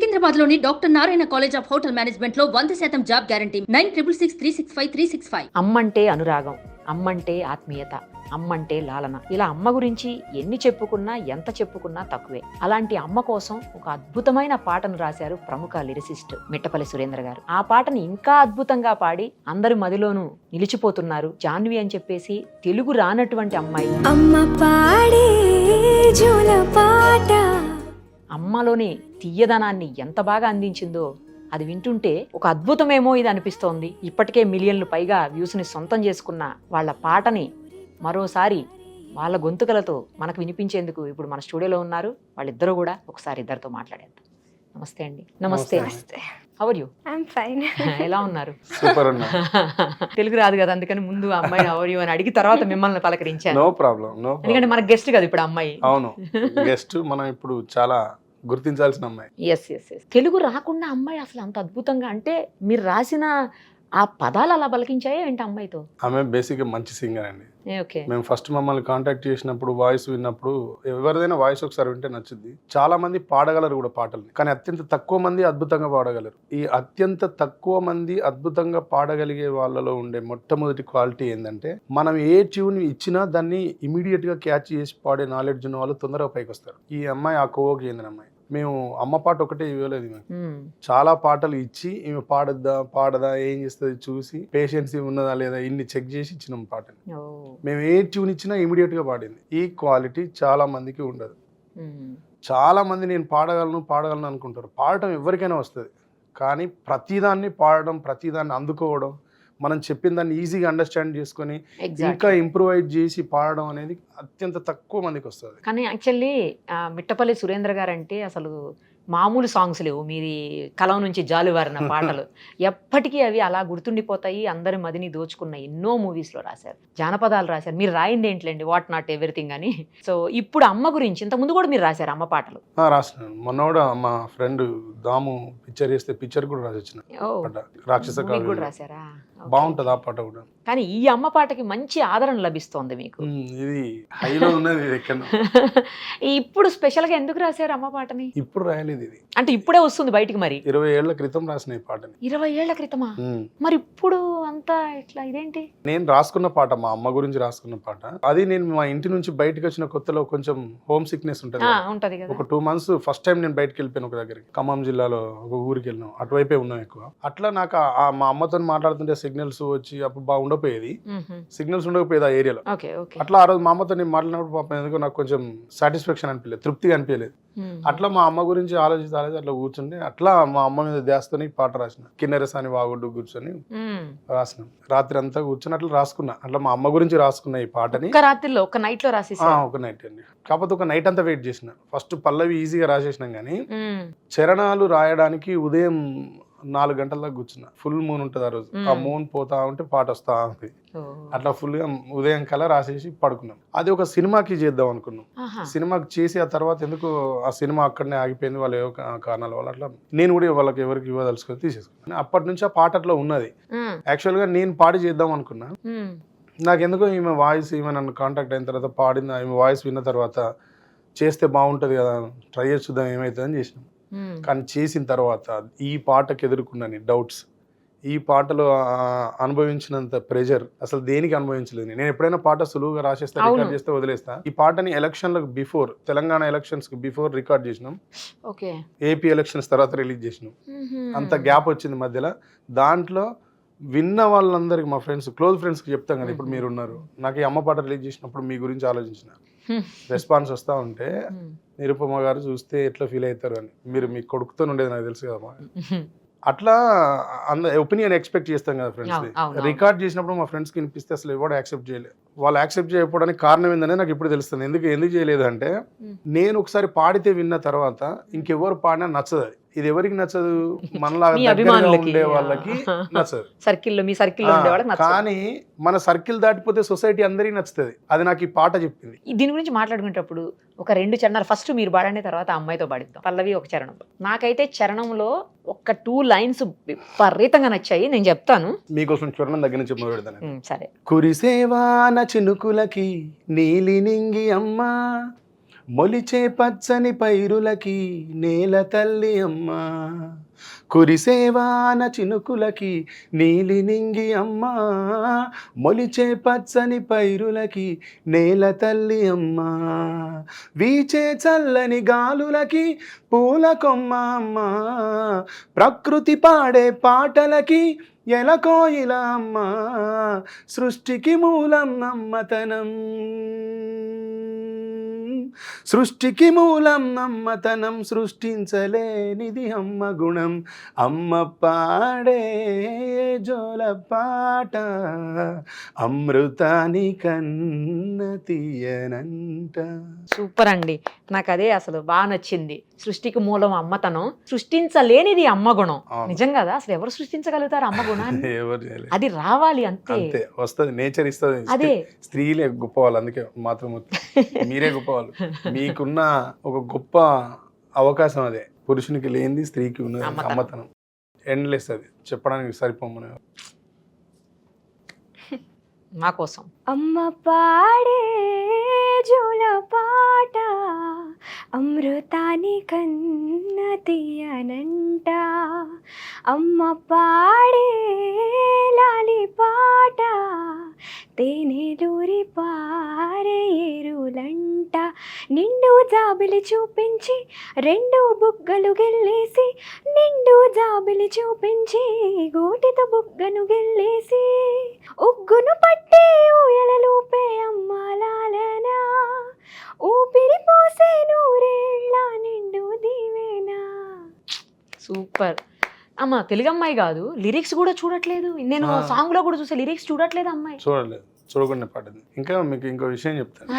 సికింద్రాబాద్లోని doctor Narayana college of hotel మేనేజ్మెంట్లో వంద శాతం job guarantee. Nine triple six three six five three six five. అమ్మంటే అనురాగం అమ్మంటే ఆత్మీయత అమ్మంటే లాలన. ఇలా అమ్మ గురించి ఎన్ని చెప్పుకున్నా ఎంత చెప్పుకున్నా తక్కువే. అలాంటి అమ్మ కోసం ఒక అద్భుతమైన పాటను రాశారు ప్రముఖ లిరిసిస్ట్ మిట్టపల్లి సురేంద్ర గారు. ఆ పాటని ఇంకా అద్భుతంగా పాడి అందరి మదిలోనూ నిలిచిపోతున్నారు జాన్వి అని చెప్పేసి తెలుగు రానటువంటి అమ్మాయి. అమ్మ పాడే జోల పాట అమ్మలోని తీయదనాన్ని ఎంత బాగా అందించిందో అది వింటుంటే ఒక అద్భుతమేమో ఇది అనిపిస్తోంది. ఇప్పటికే మిలియన్లు పైగా వ్యూస్ని సొంతం చేసుకున్న వాళ్ళ పాటని మరోసారి వాళ్ళ గొంతుకలతో మనకు వినిపించేందుకు ఇప్పుడు మన స్టూడియోలో ఉన్నారు. వాళ్ళిద్దరూ కూడా ఒకసారి ఇద్దరితో మాట్లాడేద్దాం. నమస్తే అండి. నమస్తే. నమస్తే. హవర్ యూ ఫైన్ ఎలా ఉన్నారు? సూపర్ అన్న తెలుగు రాదు కదా అందుకని ముందు అమ్మాయి హవర్ యూ అని అడిగి తర్వాత మిమ్మల్ని పలకరించాను. నో ప్రాబ్లం నో ఎందుకంటే మన గెస్ట్ కదా ఇప్పుడు అమ్మాయి. అవును. గెస్ట్ మనం ఇప్పుడు చాలా గుర్తించాల్సిన అమ్మాయి. ఎస్ ఎస్ ఎస్ తెలుగు రాకుండా అమ్మాయి అసలు అంత అద్భుతంగా అంటే మీరు రాసిన ఆ పదాలు అలా పలికించాయా ఏంటి అమ్మాయితో? ఆమె బేసిక్ మంచి సింగర్ అండి. ఓకే. మేము ఫస్ట్ మమ్మల్ని కాంటాక్ట్ చేసినప్పుడు వాయిస్ విన్నప్పుడు ఎవరిదైనా వాయిస్ ఒకసారి వింటే నచ్చుద్ది. చాలా మంది పాడగలరు కూడా పాటలు కానీ అత్యంత తక్కువ మంది అద్భుతంగా పాడగలరు. ఈ అత్యంత తక్కువ మంది అద్భుతంగా పాడగలిగే వాళ్ళలో ఉండే మొట్టమొదటి క్వాలిటీ ఏంటంటే మనం ఏ ట్యూన్ ఇచ్చినా దాన్ని ఇమీడియట్గా క్యాచ్ చేసి పాడే నాలెడ్జ్ ఉన్న వాళ్ళు తొందరగా పైకి వస్తారు. ఈ అమ్మాయి ఆ కోవకి చెందిన అమ్మాయి. మేము అమ్మ పాట ఒకటే ఇవ్వలేదు. మ్మ్. చాలా పాటలు ఇచ్చి ఈమె పాడద్దా పాడదా ఏం చేస్తుంది చూసి పేషెన్సీ ఉన్నదా లేదా ఇన్ని చెక్ చేసి ఇచ్చినాం పాటని. మేము ఏ ట్యూన్ ఇచ్చినా ఇమీడియట్గా పాడింది ఈ క్వాలిటీ చాలా మందికి ఉండదు. చాలా మంది నేను పాడగలను పాడగలను అనుకుంటారు పాడటం ఎవరికైనా వస్తుంది కానీ ప్రతిదాన్ని పాడడం ప్రతిదాన్ని అందుకోవడం మనం చెప్పిన దాన్ని ఈజీగా అండర్స్టాండ్ చేసుకొని. ఇంకా ఇంప్రూవైజ్ చేసి పాడడం అనేది అత్యంత తక్కువ మందికి వస్తుంది. కానీ యాక్చువల్లీ మిట్టపల్లి సురేంద్ర గారు అంటే అసలు మామూలు సాంగ్స్ లేవు. మీది కలం నుంచి జాలువారిన పాటలు. ఎప్పటికీ అవి అలా గుర్తుండిపోతాయి. అందరి మదిని దోచుకున్న ఎన్నో movies లో రాశారు. జానపదాలు రాశారు. మీరు రాయింది ఏంట్లేండి? వాట్ నాట్ ఎవ్రీథింగ్ అని. సో ఇప్పుడు అమ్మ గురించి ఇంత ముందు కూడా మీరు రాశారు అమ్మ పాటలు? రాసినాను మొన్న కూడా మా ఫ్రెండ్ దాము పిక్చర్ చేస్తే పిక్చర్ కూడా రాసిచ్చిన ఓ. పాట రాక్షస కూడా రాశారా. బాగుంటది ఆ పాట కూడా. కానీ ఈ అమ్మ పాటకి మంచి ఆదరణ లభిస్తోంది మీకు. ఇది హైలో ఉన్నది ఎక్కడ ఇప్పుడు స్పెషల్గా ఎందుకు రాశారు అమ్మ పాటని? ఇప్పుడు రాయలేదు ఇది. అంటే ఇప్పుడే వస్తుంది బయటికి మరి. ఇరవై ఏళ్ళ క్రితం రాసిన ఈ పాటని. ఇరవై ఏళ్ళ క్రితమా. మరి ఇప్పుడు అంతా ఇట్లా ఇదేంటి? నేను రాసుకున్న పాట మా అమ్మ గురించి రాసుకున్న పాట అది నేను మా ఇంటి నుంచి బయటకు వచ్చిన కొత్తలో కొంచెం హోమ్ సిక్నెస్ ఉంటుంది. ఉంటది కదా. ఒక టూ మంత్స్ ఫస్ట్ టైం నేను బయటకు వెళ్ళిపోయాను ఒక దగ్గరికి. ఖమ్మం జిల్లాలో ఒక ఊరికి వెళ్ళినాం. అటువైపే ఉన్నాం ఎక్కువ. అట్లా నాకు మా అమ్మతో మాట్లాడుతుంటే సిగ్నల్స్ వచ్చి అప్పుడు బాగా ఉండకపోయేది. సిగ్నల్స్ ఉండకపోయేది ఆ ఏరియాలో. అట్లా ఆ రోజు మా అమ్మతో నేను మాట్లాడినప్పుడు పాపం ఎందుకో నాకు కొంచెం సాటిస్ఫాక్షన్ అనిపించలేదు తృప్తిగా అనిపించలేదు. అట్లా మా అమ్మ గురించి ఆలోచిస్తే ఆలోచి అట్లా కూర్చుంటే అట్లా మా అమ్మ మీద ధ్యాసతోని పాట రాసిన. కిన్నెరసాని వాగుడ్డు కూర్చొని. రాసిన. రాత్రి అంతా కూర్చొని అట్లా రాసుకున్నా. అట్లా మా అమ్మ గురించి రాసుకున్న ఈ పాటని. రాత్రిలో ఒక నైట్లో రాసేసారు ఒక నైట్ అండి. కాకపోతే ఒక నైట్ అంతా వెయిట్ చేసిన. ఫస్ట్ పల్లవి ఈజీగా రాసేసినాం కానీ మ్మ్. చరణాలు రాయడానికి ఉదయం నాలుగు గంటల దాకా కూర్చున్నా ఫుల్ మూన్ ఉంటుంది ఆ రోజు ఆ. మూన్ పోతా ఉంటే పాట వస్తా ఉంది. అట్లా full గా ఉదయం కల్లా రాసేసి పడుకున్నాం అది ఒక సినిమాకి చేద్దాం అనుకున్నాం. సినిమాకి చేసి ఆ తర్వాత ఎందుకు ఆ సినిమా అక్కడనే ఆగిపోయింది వాళ్ళు ఏవో కారణాల వల్ల అట్లా నేను కూడా వాళ్ళకి ఎవరికి ఇవ్వదలుచుకొని తీసేసుకున్నాను అప్పటి నుంచి ఆ పాట అట్లా ఉన్నది మ్మ్. యాక్చువల్గా నేను పాడి చేద్దాం అనుకున్నా మ్మ్. నాకు ఎందుకో ఈమె వాయిస్ ఈమె నన్ను కాంటాక్ట్ అయిన తర్వాత పాడింది ఈమె వాయిస్ విన్న తర్వాత చేస్తే బాగుంటుంది కదా ట్రై చేసి చూద్దాం ఏమవుతుందని చేసినాం. కానీ చేసిన తర్వాత ఈ పాటకు ఎదుర్కొన్నాను డౌట్స్ ఈ పాటలో అనుభవించినంత ప్రెజర్ అసలు దేనికి అనుభవించలేదు నేను? ఎప్పుడైనా పాట సులువుగా రాసేస్తా. రికార్డ్ చేస్తే వదిలేస్తా? ఈ పాటని ఎలక్షన్లకు బిఫోర్ తెలంగాణ ఎలక్షన్స్కి బిఫోర్ రికార్డ్ చేసినాం ఓకే ఏపీ ఎలక్షన్స్ తర్వాత రిలీజ్ చేసినాం. మ్మ్. అంత గ్యాప్ వచ్చింది మధ్యలో. దాంట్లో విన్న వాళ్ళందరికి మా ఫ్రెండ్స్ క్లోజ్ ఫ్రెండ్స్కి చెప్తాం కదా ఇప్పుడు మీరు ఉన్నారు నాకు ఈ అమ్మ పాట రిలీజ్ చేసినప్పుడు మీ గురించి ఆలోచించిన. Hmm. రెస్పాన్స్ వస్తా ఉంటే మ్మ్. నిరుపమ గారు చూస్తే ఎట్లా ఫీల్ అవుతారు అని. మీరు మీ కొడుకుతో ఉండేది నాకు తెలుసు కదా. అట్లా అంద ఒపీనియన్ ఎక్స్పెక్ట్ చేస్తాం కదా ఫ్రెండ్స్ రికార్డ్ చేసినప్పుడు మా ఫ్రెండ్స్కి వినిపిస్తే అసలు ఎవరు యాక్సెప్ట్ చేయలేదు వాళ్ళు యాక్సెప్ట్ చేయకపోవడానికి కారణం ఏందనే నాకు ఇప్పుడు తెలుస్తుంది. ఎందుకు ఎందుకు చేయలేదు అంటే. నేను ఒకసారి పాడితే విన్న తర్వాత ఇంకెవరు పాడినా నచ్చదు అది. ఇది ఎవరికి నచ్చదు? మనలాగా దగ్గరగా. ఉండే వాళ్ళకి నచ్చదు. సర్కిల్లో మీ సర్కిల్లో. కానీ మన సర్కిల్ దాటిపోతే సొసైటీ అందరికీ నచ్చుతుంది. అది నాకు ఈ పాట చెప్పింది. దీని గురించి మాట్లాడుకునేటప్పుడు ఒక రెండు చరణాలు ఫస్ట్ మీరు పాడండి తర్వాత అమ్మాయితో పాడిద్దాం. పల్లవి ఒక చరణం. నాకైతే చరణంలో ఒక టూ లైన్స్ విపరీతంగా నచ్చాయి నేను చెప్తాను. మీకోసం చూడడం దగ్గర నుంచి మొదలు పెడతాను. ఉమ్, సరే. కురిసేవాన చినుకులకి నీలి నింగి అమ్మ మొలిచే పచ్చని పైరులకి నేల తల్లి అమ్మ. కురిసేవాన చినుకులకి నీలి నింగి అమ్మ. మొలిచే పచ్చని పైరులకి నేల తల్లి అమ్మ. వీచే చల్లని గాలులకి పూల కొమ్మ అమ్మ. ప్రకృతి పాడే పాటలకి ఎలకోయిల అమ్మ. సృష్టికి మూలం అమ్మతనం. సృష్టికి మూలం నమ్మతనం సృష్టించలేనిది అమ్మ గుణం. అమ్మ పాడే జోల పాట? అమృతాని కన్న తీయనంట. సూపర్ అండి. నాకు అదే అసలు బాగా నచ్చింది. సృష్టికి మూలం అమ్మతనం సృష్టించలేనిది అమ్మ గుణం. నిజం కదా? అసలు ఎవరు సృష్టించగలుగుతారు అమ్మ గుణాన్ని? అది రావాలి అంతే. అంతే. వస్తుంది. నేచర్ ఇస్తుంది. అదే. స్త్రీలే గొప్పవాళ్ళు. అందుకే మాత్రం మీరే గొప్పవాళ్ళు. మీకున్న ఒక గొప్ప అవకాశం అదే. పురుషునికి లేనిది స్త్రీకి ఉన్నది అమ్మతనం. ఎండ్లెస్ అది. చెప్పడానికి సరిపోమని. మా కోసం. అమ్మ పాడే జోల పాట అమృతాని కన్న తీయనంట. అమ్మ పాడే లాలి పాట తేనెలూరి పారే ఏరులంట. నిండు జాబిలి చూపించి రెండు బుగ్గలు గెల్లేసి నిండు జాబిలి చూపించి గోటితో బుగ్గను గెల్లేసి. ఉగ్గును పట్టే ఊయలలూపే అమ్మాలాలనా ఊపిరి పోసే నూరేళ్ళ నిండు దీవేనా. సూపర్. అమ్మ తెలుగు అమ్మాయి కాదు. లిరిక్స్ కూడా చూడట్లేదు. నేను సాంగ్లో కూడా చూసే లిరిక్స్ చూడట్లేదు అమ్మాయి. చూడలేదు. చూడకుండా పాడింది. ఇంకా మీకు ఇంకో విషయం చెప్తాను.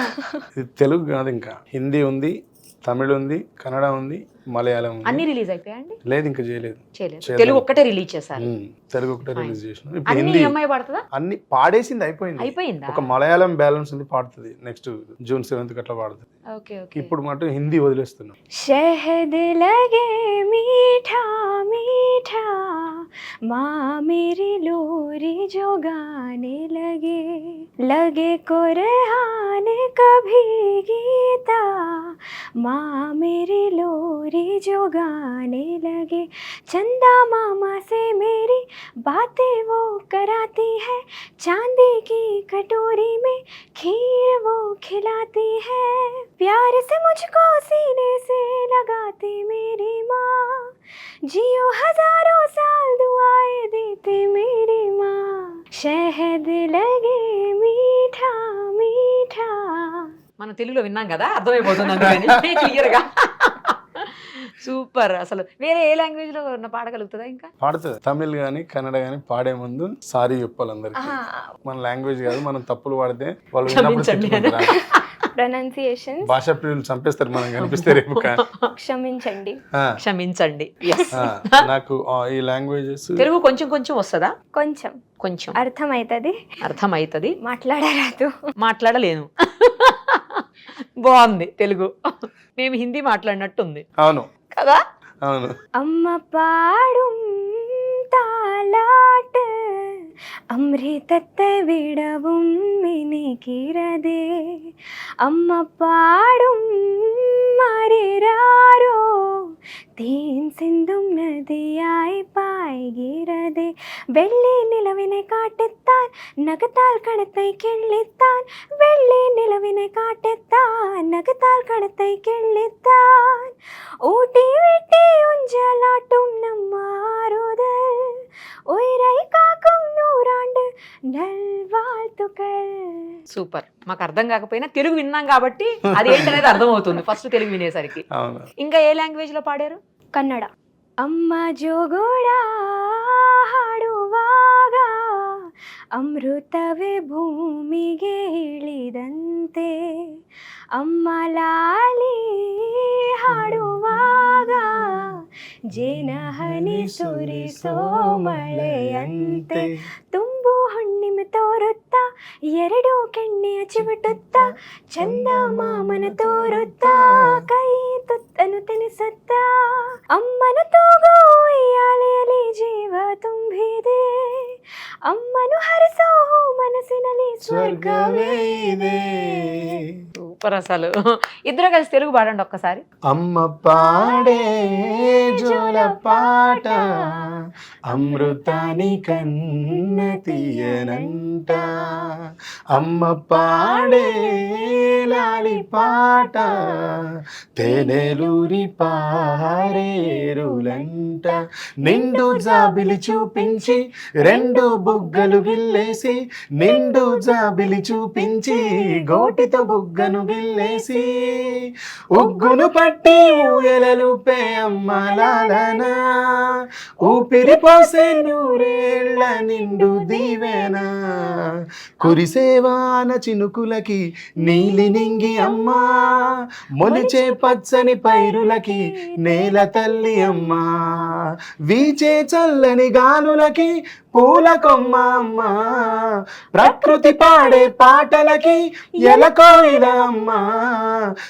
ఇది తెలుగు కాదు ఇంకా. హిందీ ఉంది తమిళ ఉంది కన్నడ ఉంది మలయాళం అన్ని రిలీజ్ అయిపోయాయండి లేదు ఇంకా చేయలేదు. తెలుగు ఒక్కటే రిలీజ్ చేశారు. తెలుగు ఒకటే రిలీజ్ చేసిన ఇప్పుడు హిందీ అన్ని పాడేసింది అయిపోయింది. అయిపోయింది? ఒక మలయాళం బ్యాలెన్స్ ఉంది పాడుతుంది. నెక్స్ట్ జూన్ సెవెంత్ అట్లా పాడుతుంది. ఇప్పుడు మాట హిందీ వదిలేస్తున్నాం. माँ मेरी लोरी जो गाने लगे लगे को कुरहान कभी गीता। माँ मेरी लोरी जो गाने लगे। चंदा मामा से मेरी बातें वो कराती है। चांदी की कटोरी में खीर वो खिलाती है। प्यार से मुझको सीने से लगाती मेरी माँ। जियो हज़ारों साल दुआएँ देती मेरी माँ। शहद लगे మనం తెలుగులో విన్నాం కదా అర్థమైపోతుంది అందుకని. క్లియర్గా. సూపర్ అసలు వేరే ఏ లాంగ్వేజ్లో ఉన్న పాడగలుగుతుందా ఇంకా? పాడుతుంది. తమిళ్ కానీ కన్నడ కానీ పాడే ముందు సారీ చెప్పాలి అందరికి మన లాంగ్వేజ్ కాదు మనం తప్పులు పాడితే వాళ్ళు. ప్రొనౌన్సియేషన్ భాషా ప్రియులు చంపేస్తారు మనం కనిపిస్తే రేపు క్షమించండి. క్షమించండి. నాకు ఈ లాంగ్వేజెస్ తెలుగు కొంచెం కొంచెం వస్తుందా? కొంచెం. కొంచెం. అర్థమవుతుంది అర్థమవుతుంది మాట్లాడరాదు. మాట్లాడలేను. బాగుంది తెలుగు మేము హిందీ మాట్లాడినట్టుంది అవును కదా అవును അമ്മ പാടും താലാട്ട് അമൃതത്തെ വിടവും എനിക്കിരതേ അമ്മ പാടും மாறுகிறாரோ தேன் சிந்தும் நதியாய் பாய்கிறதே. வெள்ளி நிலவினை காட்டுத்தான் நகத்தால் கணத்தை கிள்ளித்தான் வெள்ளி நிலவினை காட்டுத்தான் நகத்தால் கணத்தை கிள்ளித்தான் ஊட்டி விட்டி உஞ்சலாட்டும் நம் மாறுதல் உயிரை காக்கும் கூறாண்டு நல்வாழ்த்துக்கள் సూపర్. మాకు అర్థం కాకపోయినా తెలుగు విన్నాం కాబట్టి అది ఏంటనేది అర్థమవుతుంది. ఫస్ట్ తెలుగు వినేసరికి. ఇంకా ఏ లాంగ్వేజ్లో పాడారు? కన్నడ. అమ్మ జోగుడా ಹಾಡುವಾಗ ಅಮೃತವೇ ಭೂಮಿಗೆ ಇಳಿದಂತೆ ಅಮ್ಮ ಲಾಲಿ ಜೇನಹನಿ ಸುರಿಸೋ ಮಳೆಯಂತೆ ತುಂಬು ಹುಣ್ಣಿಮೆ ತೋರುತ್ತಾ ಎರಡು ಕೆಣ್ಣೆಯ ಚಿವುಟುತ್ತಾ ಚಂದ ಮಾಮನ ತೋರುತ್ತಾ ಕೈ ತುತ್ತನು ತಿನಿಸುತ್ತಾ ಅಮ್ಮನು ತೂಗೋ ಉಯ್ಯಾಲೆಯಲ್ಲಿ ಜೀವ ತುಂಬಿದೆ ಅಮ್ಮನು ಹರಿಸೋ ಮನಸ್ಸಿನಲ್ಲಿ ಸ್ವರ್ಗವೇ స్వర్గమే ఇదే సూపర్ అసలు ఇద్దరు కలిసి తెలుగు పాడండి ఒక్కసారి అమ్మ పాడే జోల పాట అమృతాని కన్న తీయనంట అమ్మ పాడే లాలి పాట. తేనెలూరి పారేరులంట. నిండు జాబిలి చూపించి రెండు బుగ్గలు గిల్లేసి నిండు జాబిలి చూపించి గోటితో బుగ్గను గిల్లేసి. ఉగ్గును పట్టి ఊయలలుపే అమ్మలాలన ఊపిరి పోసే నూరేళ్ళ నిండు దీవెన. కురిసేవాన చినుకులకి నీలి నింగి అమ్మా. మొలిచే పచ్చని పైరులకి నేల తల్లి అమ్మా. వీచే చల్లని గాలులకి పూల కొమ్మ అమ్మా. ప్రకృతి పాడే పాటలకి ఎలకోయిల అమ్మా.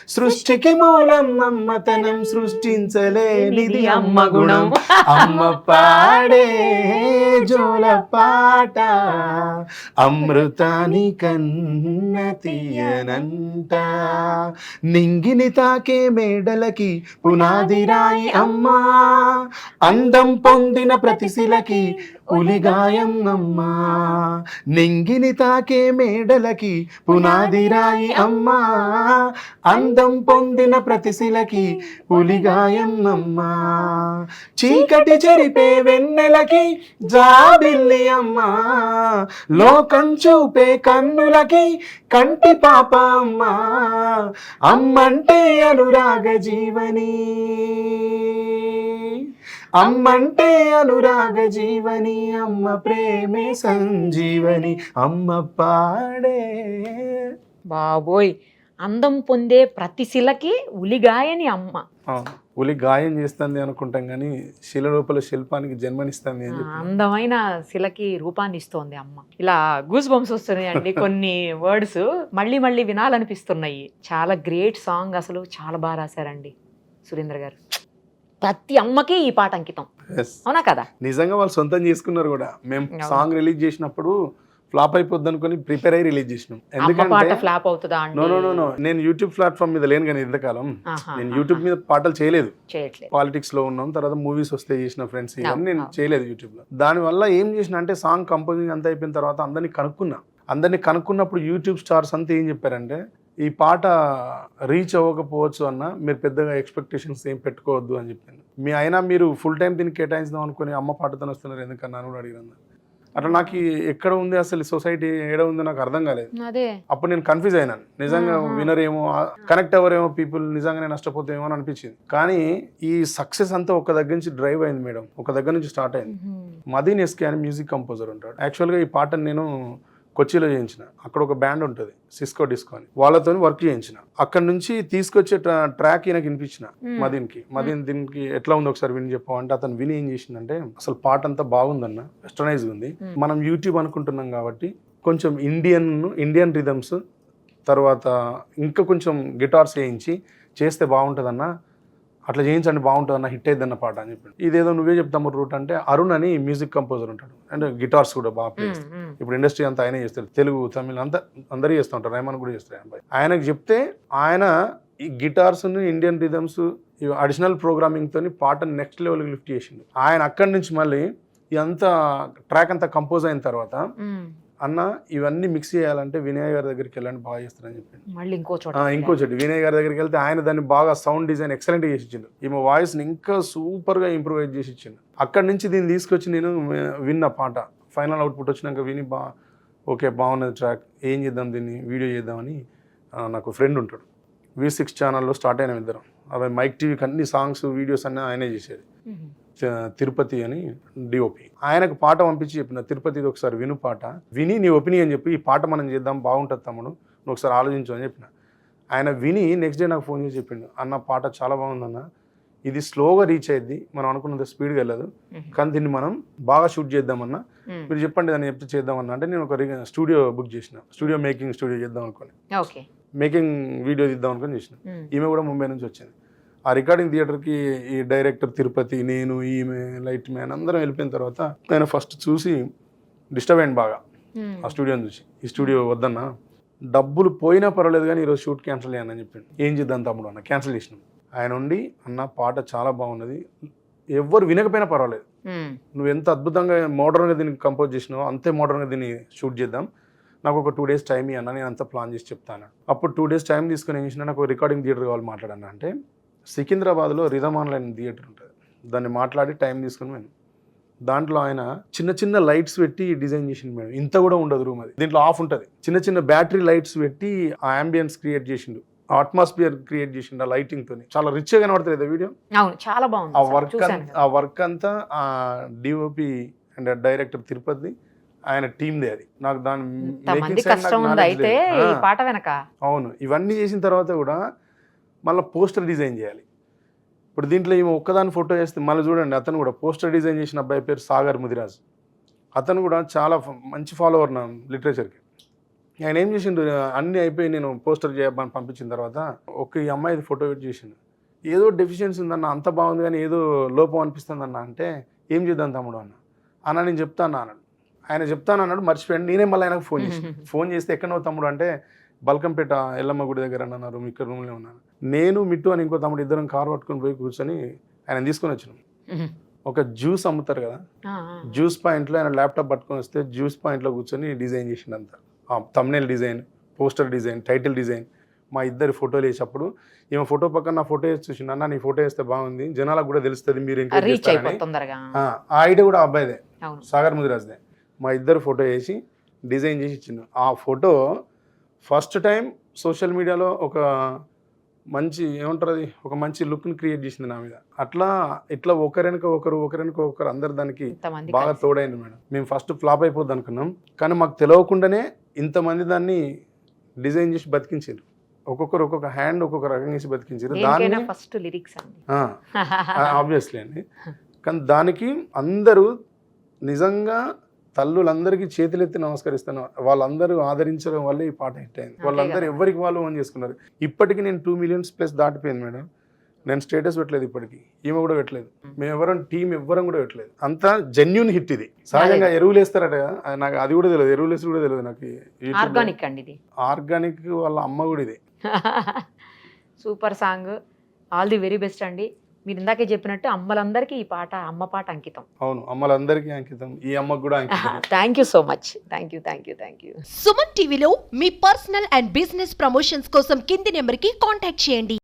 సృష్టికి మూలం అమ్మతనం సృష్టించలేనిది అమ్మ గుణం. అమ్మ పాడే జోల పాట. అమృతాని కన్న తీయనంట. నింగిని తాకే మేడలకి పునాదిరాయి అమ్మా. అందం పొందిన ప్రతిశిలకి ఉలిగాయం అమ్మా నింగిని తాకే మేడలకి పునాదిరాయి అమ్మా. అందం పొందిన ప్రతిశిలకి ఉలిగాయం అమ్మా చీకటి చెరిపే వెన్నెలకి జాబిల్లి అమ్మా. లోకం చూపే కన్నులకి కంటి పాప అమ్మా. అమ్మంటే అనురాగ జీవనీ. అమ్మంటే అనురాగ జీవని అమ్మ ప్రేమే సంజీవని అమ్మ పాడే. బాబోయ్ అందం పొందే ప్రతి శిలకి ఉలిగాయని అమ్మ. ఆ, ఉలి గాయం చేస్తుంది అనుకుంటాం కానీ శిల లోపల శిల్పానికి జన్మనిస్తుంది అందమైన శిలకి రూపాన్ని ఇస్తోంది అమ్మ. ఇలా గూస్ బంప్స్ వస్తున్నాయండి కొన్ని వర్డ్స్ మళ్ళీ మళ్ళీ వినాలనిపిస్తున్నాయి. చాలా గ్రేట్ సాంగ్ అసలు. చాలా బాగా రాశారండి సురేంద్ర గారు. ప్రతి అమ్మకి ఈ పాట అంకితం. అవునా కదా? నిజంగా వాళ్ళు సొంతం చేసుకున్నారు కూడా. మేము. సాంగ్ రిలీజ్ చేసినప్పుడు ఫ్లాప్ అయిపోద్ది అనుకుని ప్రిపేర్ అయ్యి రిలీజ్ చేసినాం. ఎందుకంటే ఫ్లాప్ అవుతుందా నో నో నో అండి నో. నేను యూట్యూబ్ ప్లాట్ఫామ్ మీద లేను కానీ ఇంతకాలం. నేను. యూట్యూబ్ మీద పాటలు చేయలేదు. పాలిటిక్స్లో ఉన్నాం తర్వాత మూవీస్ వస్తే చేసిన ఫ్రెండ్స్ ఇవన్నీ నేను. చేయలేదు యూట్యూబ్లో దాని వల్ల ఏం చేసిన అంటే సాంగ్ కంపోజింగ్ అంతా అయిపోయిన తర్వాత అందరినీ కనుక్కున్నా. అందరినీ కనుక్కున్నప్పుడు యూట్యూబ్ స్టార్స్ అంతా ఏం చెప్పారంటే ఈ పాట రీచ్ అవ్వకపోవచ్చు అన్న మీరు పెద్దగా ఎక్స్పెక్టేషన్స్ ఏం పెట్టుకోవద్దు అని చెప్పింది మీ అయినా మీరు ఫుల్ టైం దీన్ని కేటాయిస్తాం అనుకుని అమ్మ పాటతో వస్తున్నారు. ఎందుకన్నా కూడా అడిగినాను అట్లా నాకు ఎక్కడ ఉంది అసలు సొసైటీ ఏడ ఉందో నాకు అర్థం కాలేదు. అప్పుడు నేను కన్ఫ్యూజ్ అయినాను నిజంగా ఆహా. వినరేమో కనెక్ట్ అవ్వరేమో పీపుల్ నిజంగానే నష్టపోతామేమో అని అనిపించింది. కానీ ఈ సక్సెస్ అంతా ఒక దగ్గర నుంచి డ్రైవ్ అయింది మేడం. ఒక దగ్గర నుంచి స్టార్ట్ అయింది. మదీన్ ఎస్కే అని మ్యూజిక్ కంపోజర్ ఉంటాడు. యాక్చువల్గా ఈ పాటను నేను కొచ్చిలో చేయించిన. అక్కడ ఒక బ్యాండ్ ఉంటుంది సిస్కో డిస్కో అని. వాళ్ళతో వర్క్ చేయించిన. అక్కడ నుంచి తీసుకొచ్చే ట్రాక్ ఈయనకి వినిపించిన మదీన్కి. మదీన్ దీనికి ఎట్లా ఉంది ఒకసారి విని చెప్పు. అంటే అతను విని ఏం చేసిందంటే అసలు పాట అంతా బాగుందన్న వెస్టర్నైజ్ ఉంది. మనం యూట్యూబ్ అనుకుంటున్నాం కాబట్టి కొంచెం ఇండియన్ ఇండియన్ రిథమ్స్ తర్వాత ఇంకా కొంచెం గిటార్స్ వేయించి చేస్తే బాగుంటుందన్న అట్లా చేయించండి బాగుంటుందన్న హిట్ అయిందన్న పాట అని చెప్పాడు. ఇదేదో నువ్వే చెప్తాము రూట్ అంటే అరుణ్ అని మ్యూజిక్ కంపోజర్ ఉంటాడు. అంటే గిటార్స్ కూడా బాగా ప్లే చేస్తాడు ఇప్పుడు ఇండస్ట్రీ అంతా ఆయనే చేస్తారు. తెలుగు తమిళ్ అంతా అందరూ చేస్తూ ఉంటారు. రేమన్ కూడా చేస్తారు. ఆయన. ఆయనకు చెప్తే ఆయన ఈ guitars Indian rhythms additional programming తోని పాటను నెక్స్ట్ లెవెల్కి లిఫ్ట్ చేసిండు. ఆయన అక్కడి నుంచి మళ్ళీ ఇదంతా ట్రాక్ అంతా కంపోజ్ అయిన తర్వాత అన్న ఇవన్నీ మిక్స్ చేయాలంటే వినయ్ గారి దగ్గరికి వెళ్ళండి బాగా చేస్తారని చెప్పిండు. మళ్ళీ ఇంకో చోట ఇంకో చెట్టు వినయ్ గారి దగ్గరికి వెళ్తే ఆయన దాన్ని బాగా సౌండ్ డిజైన్ ఎక్సలెంట్ చేసి ఇచ్చిండు ఈమె వాయిస్ని ఇంకా సూపర్గా ఇంప్రూవైజ్ చేసి ఇచ్చిండు అక్కడి నుంచి దీన్ని తీసుకొచ్చి నేను విన్న పాట. ఫైనల్ అవుట్పుట్ వచ్చినాక విని బా ఓకే బాగున్నది ట్రాక్ ఏం చేద్దాం దీన్ని? వీడియో చేద్దామని నాకు ఫ్రెండ్ ఉంటాడు. వి సిక్స్ ఛానల్లో స్టార్ట్ అయిన ఇద్దరం. అవి మైక్ టీవీకి అన్ని సాంగ్స్ వీడియోస్ అన్నీ ఆయనే చేసేది. తిరుపతి అని డిఓపి ఆయనకు పాట పంపించి చెప్పిన తిరుపతిది ఒకసారి విను పాట. విని నీ ఒపీనియన్ చెప్పి ఈ పాట మనం చేద్దాం బాగుంటుంది తమ్ముడు నువ్వు ఒకసారి ఆలోచించు అని చెప్పిన. ఆయన విని నెక్స్ట్ డే నాకు ఫోన్ చేసి చెప్పిండు అన్న పాట చాలా బాగుందన్న. ఇది స్లోగా రీచ్ అయ్యింది మనం అనుకున్నంత స్పీడ్గా వెళ్ళదు. కానీ దీన్ని మనం బాగా షూట్ చేద్దామన్నా. మీరు చెప్పండి దాన్ని చెప్తే చేద్దామన్నా. అంటే నేను ఒక స్టూడియో బుక్ చేసిన. స్టూడియో మేకింగ్ స్టూడియో చేద్దాం అనుకోని. మేకింగ్ వీడియో తీద్దాం అనుకొని చేసిన. ఈమె కూడా ముంబై నుంచి వచ్చింది. ఆ రికార్డింగ్ థియేటర్కి ఈ డైరెక్టర్ తిరుపతి నేను ఈమె లైట్ మ్యాన్ అందరం వెళ్ళిపోయిన తర్వాత ఆయన ఫస్ట్ చూసి డిస్టర్బ్ అయ్యింది బాగా. ఆ స్టూడియోని చూసి. ఈ స్టూడియో వద్దన్నా డబ్బులు పోయినా పర్వాలేదు కానీ ఈరోజు షూట్ క్యాన్సిల్ చేయను అని చెప్పిండు. ఏం చేద్దాం తమ్ముడు అన్న క్యాన్సిల్ చేసినాం. ఆయన ఉండి అన్న పాట చాలా బాగున్నది. ఎవ్వరు వినకపోయినా పర్వాలేదు. ఉమ్, నువ్వు ఎంత అద్భుతంగా మోడర్న్గా దీన్ని కంపోజ్ చేసినావో అంతే మోడర్న్గా దీన్ని షూట్ చేద్దాం. నాకు ఒక టూ డేస్ టైం అన్న నేను అంతా ప్లాన్ చేసి చెప్తాను అప్పుడు టూ డేస్ టైం తీసుకుని ఏం చేసిన నాకు రికార్డింగ్ థియేటర్ కావాలి మాట్లాడన్నా అంటే సికింద్రాబాద్లో రిధమ్ ఆన్లైన్ థియేటర్ ఉంటుంది. దాన్ని మాట్లాడి టైం తీసుకుని మేము దాంట్లో ఆయన చిన్న చిన్న లైట్స్ పెట్టి డిజైన్ చేసిండు మేడం. ఇంత కూడా ఉండదు రూమ్ అది. దీంట్లో ఆఫ్ ఉంటుంది. చిన్న చిన్న బ్యాటరీ లైట్స్ పెట్టి ఆ అంబియన్స్ క్రియేట్ చేసిండు. అట్మాస్ఫియర్ క్రియేట్ చేసిండు ఆ లైటింగ్ తోని. చాలా రిచ్గా కనబడుతుంది వీడియో? అవును చాలా బాగుంది ఆ వర్క్ ఆ వర్క్ అంతా ఆ డిఓపి అండ్ డైరెక్టర్ తిరుపతి ఆయన టీమ్దే అది. నాకు దాని అవును. ఇవన్నీ చేసిన తర్వాత కూడా మళ్ళీ పోస్టర్ డిజైన్ చేయాలి. ఇప్పుడు దీంట్లో ఈమె ఒక్కదాని ఫోటో వేస్తే మళ్ళీ చూడండి అతను కూడా పోస్టర్ డిజైన్ చేసిన అబ్బాయి పేరు సాగర్ ముదిరాజ్. అతను కూడా చాలా మంచి ఫాలోవర్ నా లిటరేచర్కి ఆయన ఏం చేసిండు అన్నీ అయిపోయి నేను పోస్టర్ చేయమని పంపించిన తర్వాత ఒక ఈ అమ్మాయి ఫోటో పెట్టి చేసిండు. ఏదో డెఫిషియన్సీ ఉందన్న అంత బాగుంది కానీ ఏదో లోపం అనిపిస్తుంది అన్న అంటే ఏం చేద్దాం తమ్ముడు అన్న. అన్న నేను చెప్తాను అన్నాడు. ఆయన చెప్తాను అన్నాడు మర్చిపోయాడు నేనే మళ్ళీ ఆయనకు ఫోన్ చేసి ఫోన్ చేస్తే ఎక్కడో తమ్ముడు అంటే బల్కంపేట ఎల్లమ్మ గుడి దగ్గర అని అన్నారు ఇక్కడ రూమ్లో ఉన్నాను. నేను మిట్టు అని ఇంకో తమ్ముడు ఇద్దరం కార్ పట్టుకొని పోయి కూర్చొని ఆయన తీసుకొని వచ్చినాం. ఒక జ్యూస్ అమ్ముతారు కదా. జ్యూస్ పాయింట్లో ఆయన ల్యాప్టాప్ పట్టుకొని వస్తే జ్యూస్ పాయింట్లో కూర్చొని design చేసిండంత. Thumbnail design poster design title design మా ఇద్దరి ఫోటోలు వేసేటప్పుడు ఈమె ఫోటో పక్కన నా ఫోటో వేసి చూసిండు అన్న నీ ఫోటో వేస్తే బాగుంది జనాలకు కూడా తెలుస్తుంది మీరు తొందరగా. ఆ ఐడియా కూడా అబ్బాయిదే సాగర్ ముదిరాజ్దే. మా ఇద్దరు ఫోటో వేసి డిజైన్ చేసి ఇచ్చిండు. ఆ ఫోటో ఫస్ట్ టైం సోషల్ మీడియాలో ఒక మంచి ఏమంటారు అది ఒక మంచి లుక్ని క్రియేట్ చేసింది నా మీద. అట్లా ఇట్లా ఒకరినక ఒకరు ఒకరినక ఒకరు అందరు దానికి బాగా. తోడైంది మేడం. మేము ఫస్ట్ ఫ్లాప్ అయిపోద్ది అనుకున్నాం. కానీ మాకు తెలియకుండానే ఇంతమంది దాన్ని డిజైన్ చేసి బతికించారు. ఒక్కొక్కరు ఒక్కొక్క హ్యాండ్ ఒక్కొక్క రకంగా చేసి బతికించారు. దాన్ని ఫస్ట్ లిరిక్స్ ఆబ్వియస్లీ అండి. కానీ దానికి అందరూ నిజంగా తల్లులందరికీ చేతులెత్తి నమస్కరిస్తాను వాళ్ళందరూ ఆదరించడం వల్ల ఈ పాట హిట్ అయింది. వాళ్ళందరూ. ఎవరికి వాళ్ళు ఓన్ చేసుకున్నారు? ఇప్పటికి నేను టూ మిలియన్స్ ప్లస్ దాటిపోయింది మేడం. నేను స్టేటస్ పెట్టలేదు ఇప్పటికి. ఈమె కూడా పెట్టలేదు. మేము. ఎవరం టీం ఎవ్వరం కూడా పెట్టలేదు. అంతా జెన్యున్ హిట్ ఇది. సహజంగా ఎరువులు వేస్తారట నాకు అది కూడా తెలియదు. ఎరువులు వేసి కూడా తెలియదు నాకు. ఆర్గానిక్ అండి ఇది. ఆర్గానిక్ వాళ్ళ అమ్మ కూడా ఇది. Super song. All the very best అండి. మీరు ఇందాకే చెప్పినట్టు అమ్మలందరికీ ఈ పాట అమ్మ పాట అంకితం. అవును అమ్మలందరికీ అంకితం. ఈ అమ్మకు కూడా అంకితం thank you so much thank you thank you thank you Suman టీవీలో మీ పర్సనల్ అండ్ బిజినెస్ ప్రమోషన్స్ కోసం కింది నెంబర్కి కాంటాక్ట్ చేయండి.